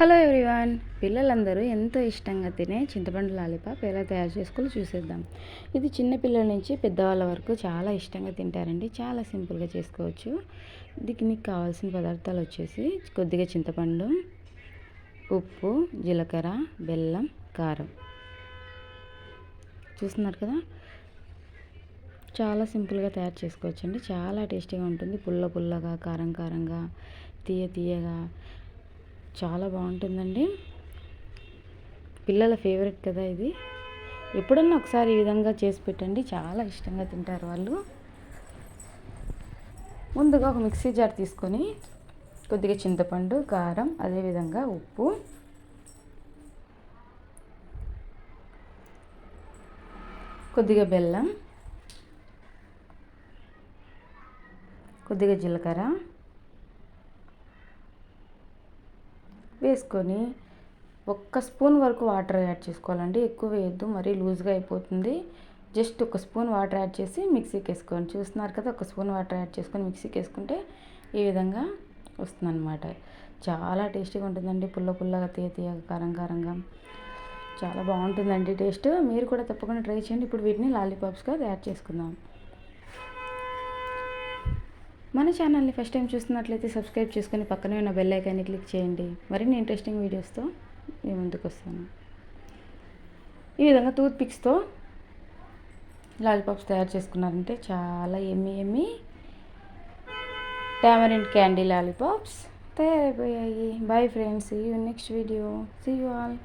Hello everyone. పిల్లలందరూ ఎంతో ఇష్టంగా తినే చింతపండు లాలిపాప్ ఎలా తయారు చేసుకోవాలో చూసేద్దాం. ఇది చిన్న పిల్లల నుంచి పెద్దవాళ్ళ వరకు చాలా ఇష్టంగా తింటారండి. చాలా సింపుల్గా చేసుకోవచ్చు. దీనికి కావాల్సిన పదార్థాలు వచ్చేసి కొద్దిగా చింతపండు ఉప్పు జీలకర్ర బెల్లం కారం. చూస్తున్నారు కదా? చాలా సింపుల్గా తయారు చేసుకోవచ్చండి. చాలా టేస్టీగా ఉంటుంది. పుల్ల పుల్లగా కారం కారంగా తీయ తీయగా. చాలా బాగుంటుందండి. పిల్లల ఫేవరెట్ కదా ఇది. ఎప్పుడన్నా ఒకసారి ఈ విధంగా చేసి పెట్టండి. చాలా ఇష్టంగా తింటారు వాళ్ళు. ముందుగా ఒక మిక్సీ జార్ తీసుకొని కొద్దిగా చింతపండు కారం అదేవిధంగా ఉప్పు. కొద్దిగా బెల్లం. కొద్దిగా జీలకర్ర. వేసుకొని ఒక్క స్పూన్ వరకు వాటర్ యాడ్ చేసుకోవాలండి. ఎక్కువ వేయద్దు మరీ లూజ్గా అయిపోతుంది. జస్ట్ ఒక స్పూన్ వాటర్ యాడ్ చేసి మిక్సీకి వేసుకోండి. చూస్తున్నారు కదా ఒక స్పూన్ వాటర్ యాడ్ చేసుకొని మిక్సీకి వేసుకుంటే ఈ విధంగా వస్తుందన్నమాట. చాలా టేస్టీగా ఉంటుందండి. పుల్ల పుల్లగా తీయ తీయగా కారం కారంగా. చాలా బాగుంటుందండి టేస్ట్. మీరు కూడా తప్పకుండా ట్రై చేయండి. ఇప్పుడు వీటిని లాలీపాప్స్గా తయారు చేసుకుందాం. మన ఛానల్ని ఫస్ట్ టైం చూస్తున్నట్లయితే సబ్స్క్రైబ్ చేసుకొని పక్కనే ఉన్న బెల్ ఐకాన్ని క్లిక్ చేయండి. మరిన్ని ఇంట్రెస్టింగ్ వీడియోస్తో మీ ముందుకు వస్తాను. ఈ విధంగా టూత్ పిక్స్తో లాలీపాప్స్ తయారు చేసుకున్నారంటే చాలా yummy yummy tamarind candy lollipops తయారైపోయాయి. Bye friends you next video see you all